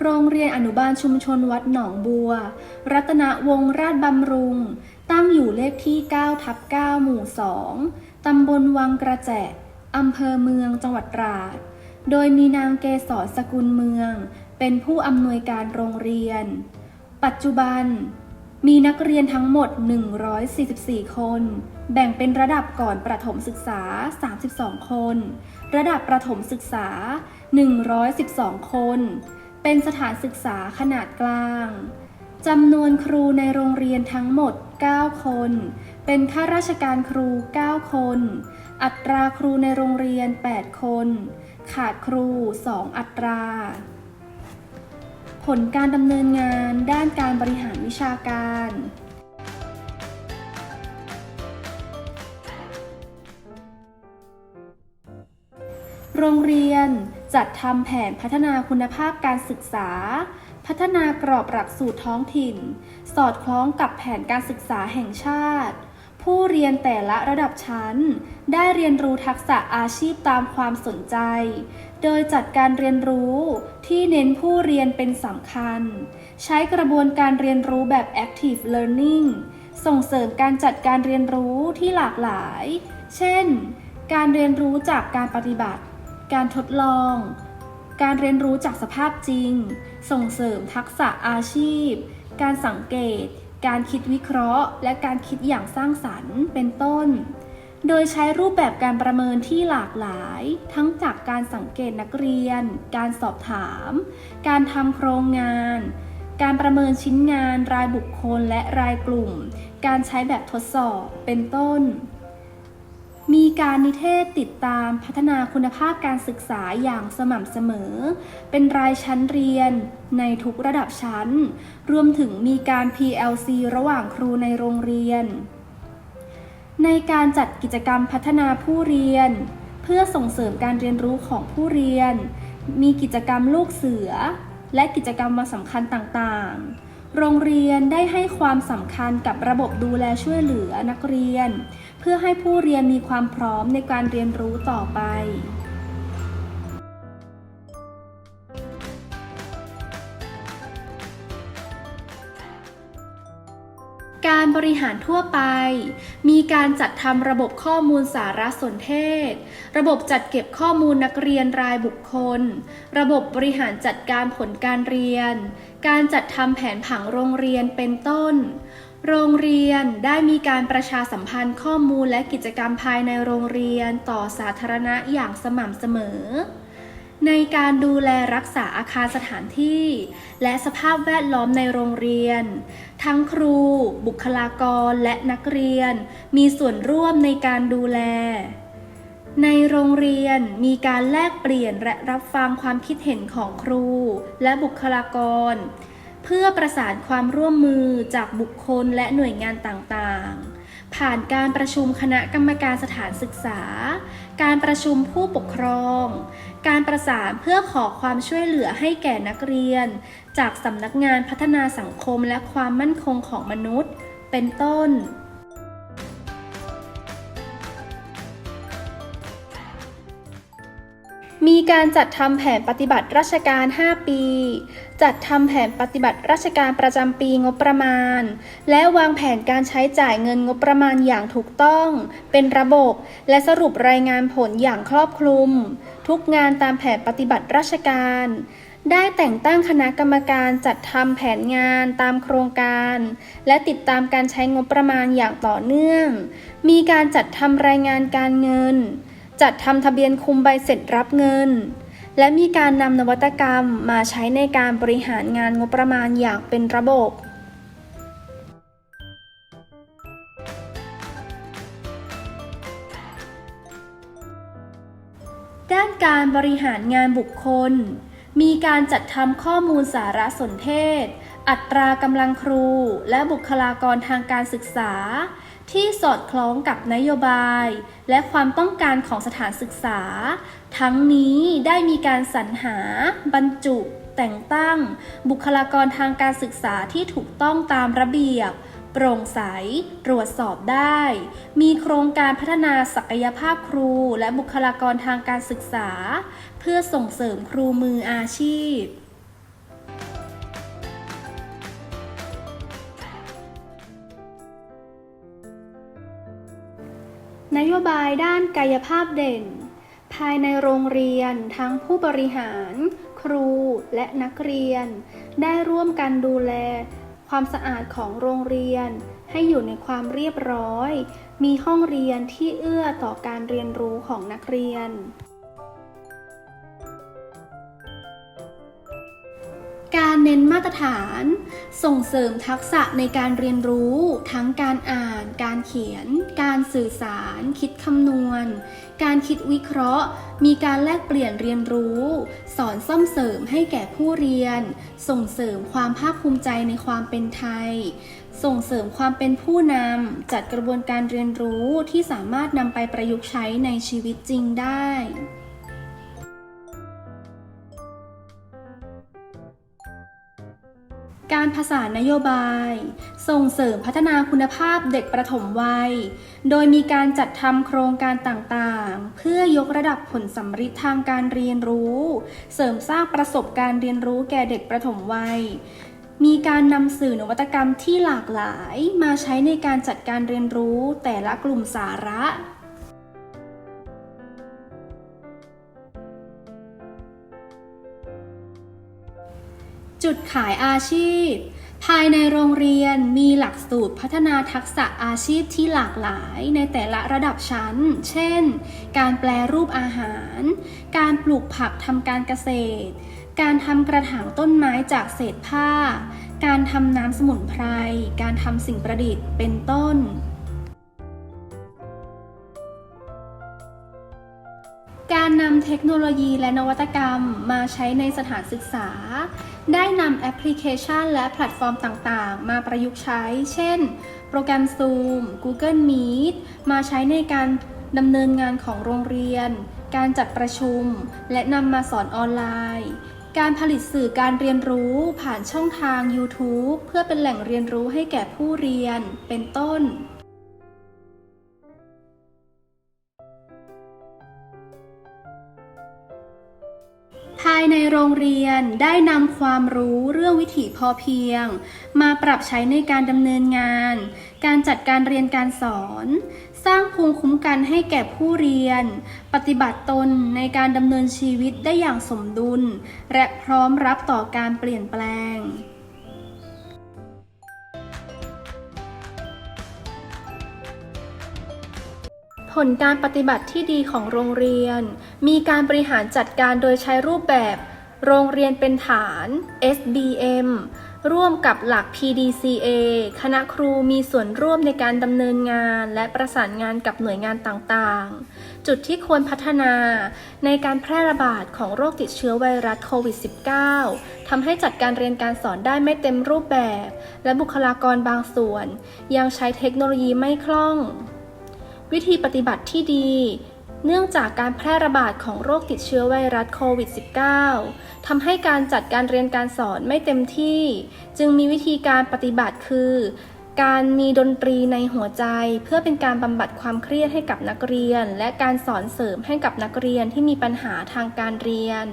โรงเรียนอนุบาลชุมชนวัดหนองบัว รัตนวงศราชบำรุง ตั้งอยู่เลขที่9ทับ9หมู่ 2 ตำบลวังกระแจอำเภอเมืองจังหวัดตราด โดยมีนางเกษรสกุลเมือง เป็นผู้อำนวยการโรงเรียน ปัจจุบัน มีนักเรียนทั้งหมด 144 คน แบ่งเป็นระดับก่อนประถมศึกษา 32 คน ระดับประถมศึกษา 112 คน เป็นสถานศึกษาขนาดกลางจำนวนครูในโรงเรียนทั้งหมด 9 คน เป็นข้าราชการครู 9 คน อัตราครูในโรงเรียน 8 คน ขาดครู 2 อัตรา ผลการดำเนินงานด้านการบริหารวิชาการ โรงเรียน จัดทำแผนพัฒนาคุณภาพการศึกษา พัฒนากรอบหลักสูตรท้องถิ่น สอดคล้องกับแผนการศึกษาแห่งชาติ ผู้เรียนแต่ละระดับชั้น ได้เรียนรู้ทักษะอาชีพตามความสนใจ โดยจัดการเรียนรู้ที่เน้นผู้เรียนเป็นสำคัญ ใช้กระบวนการเรียนรู้แบบ active learning ส่งเสริมการจัดการเรียนรู้ที่หลากหลาย เช่น การเรียนรู้จากการปฏิบัติ การทดลอง การเรียนรู้จากสภาพจริง ส่งเสริมทักษะอาชีพ การสังเกต การคิดวิเคราะห์ และการคิดอย่างสร้างสรรค์ เป็นต้น โดยใช้รูปแบบการประเมินที่หลากหลาย ทั้งจากการสังเกตนักเรียน การสอบถาม การทำโครงงาน การประเมินชิ้นงานรายบุคคลและรายกลุ่ม การใช้แบบทดสอบ เป็นต้น มีการนิเทศติดตามพัฒนาคุณภาพการศึกษาอย่างสม่ำเสมอ เป็นรายชั้นเรียนในทุกระดับชั้น รวมถึงมีการ PLC ระหว่างครูในโรงเรียน ในการจัดกิจกรรมพัฒนาผู้เรียน เพื่อส่งเสริมการเรียนรู้ของผู้เรียน มีกิจกรรมลูกเสือ และกิจกรรมวันสำคัญต่างๆ โรงเรียนได้ให้ความสำคัญกับระบบดูแลช่วยเหลือนักเรียน เพื่อให้ผู้เรียนมีความพร้อมในการเรียนรู้ต่อไป การบริหารทั่วไป มีการจัดทำระบบข้อมูลสารสนเทศ ระบบจัดเก็บข้อมูลนักเรียนรายบุคคล ระบบบริหารจัดการผลการเรียน การจัดทำแผนผังโรงเรียนเป็นต้น โรงเรียนได้มีการประชาสัมพันธ์ข้อมูลและกิจกรรมภายในโรงเรียนต่อสาธารณะอย่างสม่ำเสมอ ในการดูแลรักษาอาคารสถานที่ และสภาพแวดล้อมในโรงเรียน ทั้งครู บุคลากรและนักเรียน มีส่วนร่วมในการดูแล ในโรงเรียนมีการแลกเปลี่ยนและรับฟังความคิดเห็นของครู และบุคลากร เพื่อประสานความร่วมมือจากบุคคลและหน่วยงานต่างๆ ผ่านการประชุมคณะกรรมการสถานศึกษา การประชุมผู้ปกครอง การประสานเพื่อขอความช่วยเหลือให้แก่นักเรียน จากสำนักงานพัฒนาสังคมและความมั่นคงของมนุษย์ เป็นต้น มีการจัดทำแผนปฏิบัติราชการ 5 ปี จัดทำแผนปฏิบัติราชการประจำปีงบประมาณ และวางแผนการใช้จ่ายเงินงบประมาณอย่างถูกต้อง เป็นระบบ และสรุปรายงานผลอย่างครอบคลุม ทุกงานตามแผนปฏิบัติราชการ ได้แต่งตั้งคณะกรรมการจัดทำแผนงานตามโครงการ และติดตามการใช้งบประมาณอย่างต่อเนื่อง มีการจัดทำรายงานการเงิน จัดทำทะเบียนคุมใบเสร็จรับเงิน และมีการนำนวัตกรรมมาใช้ในการบริหารงานงบประมาณอย่างเป็นระบบด้านการบริหารงานบุคคล มีการจัดทำข้อมูลสารสนเทศ อัตรากำลังครู และบุคลากรทางการศึกษา ที่สอดคล้องกับนโยบาย และความต้องการของสถานศึกษา ทั้งนี้ได้มีการสรรหา บรรจุ แต่งตั้ง บุคลากรทางการศึกษาที่ถูกต้องตามระเบียบ โปร่งใส ตรวจสอบได้ มีโครงการพัฒนาศักยภาพครูและบุคลากรทางการศึกษา เพื่อส่งเสริมครูมืออาชีพ นโยบายด้านกายภาพเด่น ภายในโรงเรียนทั้งผู้บริหาร ครูและนักเรียน ได้ร่วมกันดูแล ความสะอาดของโรงเรียน ให้อยู่ในความเรียบร้อย มีห้องเรียนที่เอื้อต่อการเรียนรู้ของนักเรียน เน้นมาตรฐาน ส่งเสริมทักษะในการเรียนรู้ ทั้งการอ่าน การเขียน การสื่อสาร คิดคำนวณ การคิดวิเคราะห์ มีการแลกเปลี่ยนเรียนรู้ สอนซ่อมเสริมให้แก่ผู้เรียน ส่งเสริมความภาคภูมิใจในความเป็นไทย ส่งเสริมความเป็นผู้นำจัดกระบวนการเรียนรู้ที่สามารถนำไปประยุกต์ใช้ในชีวิตจริงได้ การผสานนโยบาย ส่งเสริมพัฒนาคุณภาพเด็กประถมวัย โดยมีการจัดทำโครงการต่างๆ เพื่อยกระดับผลสัมฤทธิ์ทางการเรียนรู้ เสริมสร้างประสบการณ์เรียนรู้แก่เด็กประถมวัย มีการนำสื่อนวัตกรรมที่หลากหลายมาใช้ในการจัดการเรียนรู้แต่ละกลุ่มสาระ จุดขายอาชีพ ภายในโรงเรียนมีหลักสูตรพัฒนาทักษะอาชีพที่หลากหลายในแต่ละระดับชั้น เช่น การแปลรูปอาหาร การปลูกผักทำการเกษตร การทำกระถางต้นไม้จากเศษผ้า การทำน้ำสมุนไพร การทำสิ่งประดิษฐ์ เป็นต้น คโนโลยีและนวัตกรรมมาใช้ในสถานศึกษา ได้นำแอปพลิเคชันและแพลตฟอร์มต่างๆ มาประยุกต์ใช้ เช่น โปรแกรม Zoom Google Meet มาใช้ในการดำเนินงานของโรงเรียน การจัดประชุม และนำมาสอนออนไลน์ การผลิตสื่อการเรียนรู้ผ่านช่องทาง YouTube เพื่อเป็นแหล่งเรียนรู้ให้แก่ผู้เรียน เป็นต้น ในโรงเรียนได้นำความรู้เรื่องวิถีพอเพียง มาปรับใช้ในการดำเนินงาน การจัดการเรียนการสอน สร้างภูมิคุ้มกันให้แก่ผู้เรียน ปฏิบัติตนในการดำเนินชีวิตได้อย่างสมดุล และพร้อมรับต่อการเปลี่ยนแปลง ลการปฏิบัติที่ดีของโรงเรียน มีการบริหารจัดการโดยใช้รูปแบบ โรงเรียนเป็นฐาน SBM ร่วมกับหลัก PDCA คณะครูมีส่วนร่วมในการดำเนินงานและประสานงานกับหน่วยงานต่างๆ จุดที่ควรพัฒนาในการแพร่ระบาดของโรคติดเชื้อไวรัสโควิด -19 ทำให้จัดการเรียนการสอนได้ไม่เต็มรูปแบบ และบุคลากรบางส่วน ยังใช้เทคโนโลยีไม่คล่อง วิธีปฏิบัติที่ดี เนื่องจากการแพร่ระบาดของโรคติดเชื้อไวรัสโควิด -19 ทำให้การจัดการเรียนการสอนไม่เต็มที่ จึงมีวิธีการปฏิบัติคือ การมีดนตรีในหัวใจ เพื่อเป็นการบำบัดความเครียดให้กับนักเรียน และการสอนเสริมให้กับนักเรียนที่มีปัญหาทางการเรียน